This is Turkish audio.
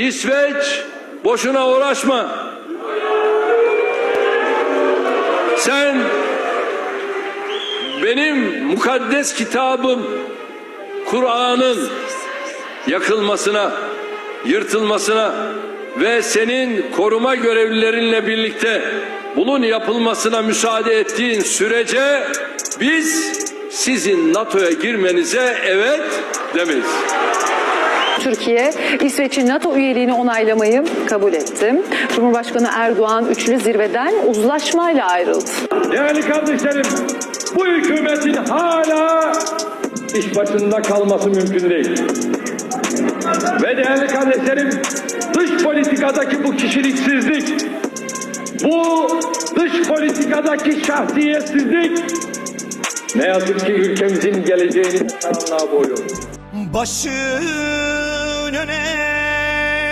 İsveç boşuna uğraşma. Sen benim mukaddes kitabım Kur'an'ın yakılmasına, yırtılmasına ve senin koruma görevlilerinle birlikte bunun yapılmasına müsaade ettiğin sürece biz sizin NATO'ya girmenize evet demeyiz. Türkiye, İsveç'in NATO üyeliğini onaylamayı kabul etti. Cumhurbaşkanı Erdoğan üçlü zirveden uzlaşmayla ayrıldı. Değerli kardeşlerim, bu hükümetin hala iş başında kalması mümkün değil. Ve değerli kardeşlerim, dış politikadaki bu kişiliksizlik, bu dış politikadaki şahsiyetsizlik ne yazık ki ülkemizin geleceğini karanlığa boğuyor. Başın öne